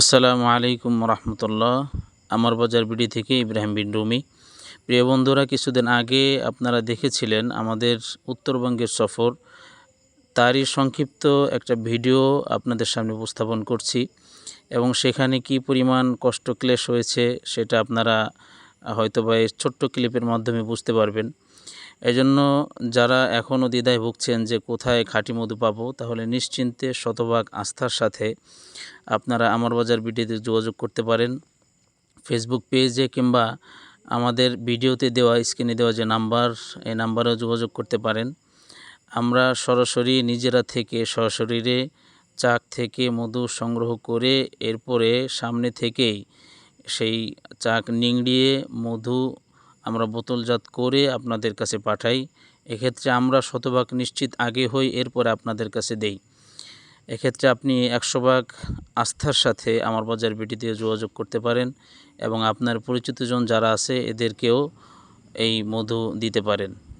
আসসালামু আলাইকুম রহমতুল্লাহ। আমার বাজার বিডি থেকে ইব্রাহিম বিন রুমি। প্রিয় বন্ধুরা, কিছুদিন আগে আপনারা দেখেছিলেন আমাদের উত্তরবঙ্গের সফর। তারই সংক্ষিপ্ত একটা ভিডিও আপনাদের সামনে উপস্থাপন করছি এবং সেখানে কি পরিমাণ কষ্ট ক্লেশ হয়েছে সেটা আপনারা হয়তো বা এই ছোট্ট ক্লিপের মাধ্যমে বুঝতে পারবেন। এজন্য যারা এখনও দ্বিধায় ভুগছেন যে কোথায় খাঁটি মধু পাবো, তাহলে নিশ্চিন্তে শতভাগ আস্থার সাথে আপনারা আমার বাজার ভিডিওতে যোগাযোগ করতে পারেন। ফেসবুক পেজে কিংবা আমাদের ভিডিওতে দেওয়া স্ক্রিনে দেওয়া যে নাম্বার, এই নাম্বারেও যোগাযোগ করতে পারেন। আমরা সরাসরি নিজেরা থেকে সরাসরিরে চাক থেকে মধু সংগ্রহ করে এরপরে সামনে থেকেই সেই চাক নিংড়িয়ে মধু আমরা বোতলজাত করে আপনাদের কাছে পাঠাই। এক্ষেত্রে আমরা শতভাগ নিশ্চিত আগে হই, এরপরে আপনাদের কাছে দেই। এক্ষেত্রে আপনি একশো ভাগ আস্থার সাথে আমার বাজার বিটি দিয়ে যোগাযোগ করতে পারেন এবং আপনার পরিচিতজন যারা আছে, এদেরকেও এই মধু দিতে পারেন।